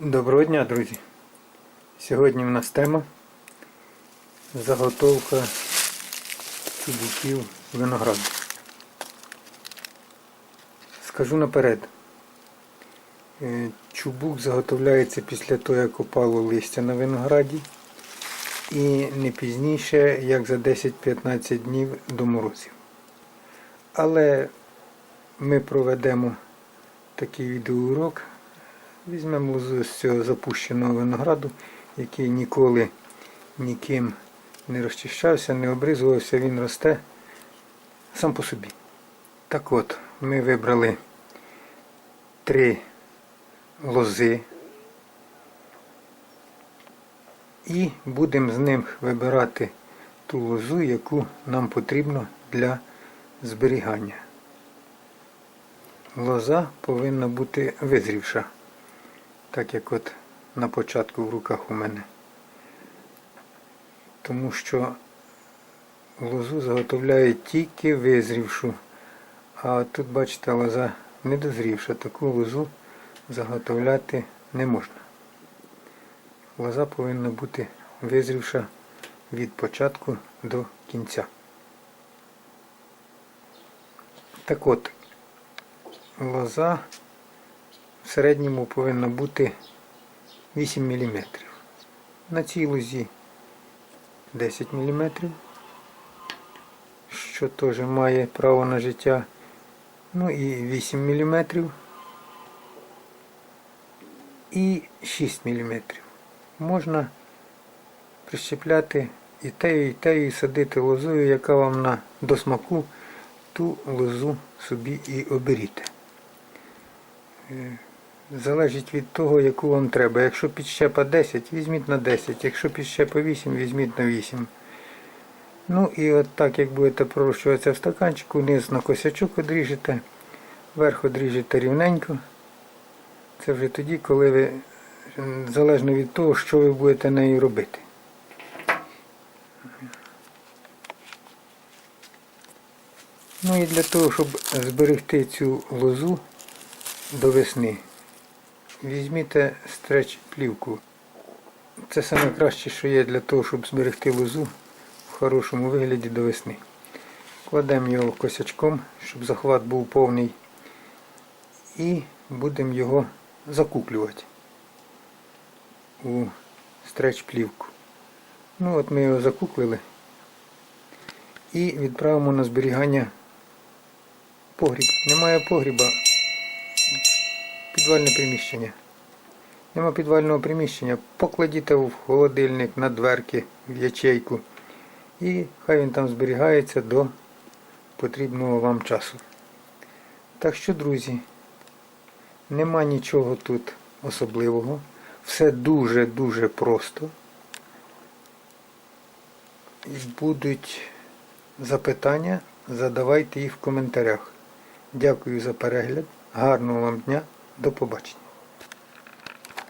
Доброго дня, друзі! Сьогодні в нас тема заготовка чубуків винограду. Скажу наперед, е, чубук заготовляється після того, як опало листя на винограді і не пізніше, як за 10-15 днів до морозів. Але ми проведемо такий відеоурок. Візьмемо з цього запущеного винограду, який ніколи ніким не розчищався, не обризувався, він росте сам по собі. Так от, ми вибрали три лози і будемо з них вибирати ту лозу, яку нам потрібно для зберігання. Лоза повинна бути визрівша так як от на початку в руках у мене. Тому що лозу заготовляють тільки визрівшу. А тут, бачите, лоза недозрівша. Таку лозу заготовляти не можна. Лоза повинна бути визрівша від початку до кінця. Так от, лоза в середньому повинно бути 8 мм. На цій лозі 10 мм, що теж має право на життя. Ну і 8 мм і 6 мм. Можна прищепляти і тею, і тею, і садити лозою, яка вам на до смаку ту лозу собі і оберіть. Залежить від того, яку вам треба. Якщо підщепа 10, візьміть на 10. Якщо підщепа 8, візьміть на 8. Ну і от так, як будете пророщуватися в стаканчику, низ на косячок одріжете, верх одріжете рівненько. Це вже тоді, коли ви, залежно від того, що ви будете нею робити. Ну і для того, щоб зберегти цю лозу до весни. Візьміте стреч плівку. Це саме краще, що є для того, щоб зберегти лозу в хорошому вигляді до весни. Кладемо його косячком, щоб захват був повний. І будемо його закуклювати у стреч плівку. Ну от ми його закуклили і відправимо на зберігання погріб. Немає погріба підвальне приміщення. Нема підвального приміщення, покладіть в холодильник на дверки, в ячейку. І хай він там зберігається до потрібного вам часу. Так що, друзі, нема нічого тут особливого. Все дуже-дуже просто. І будуть запитання, задавайте їх в коментарях. Дякую за перегляд. Гарного вам дня. До побачення.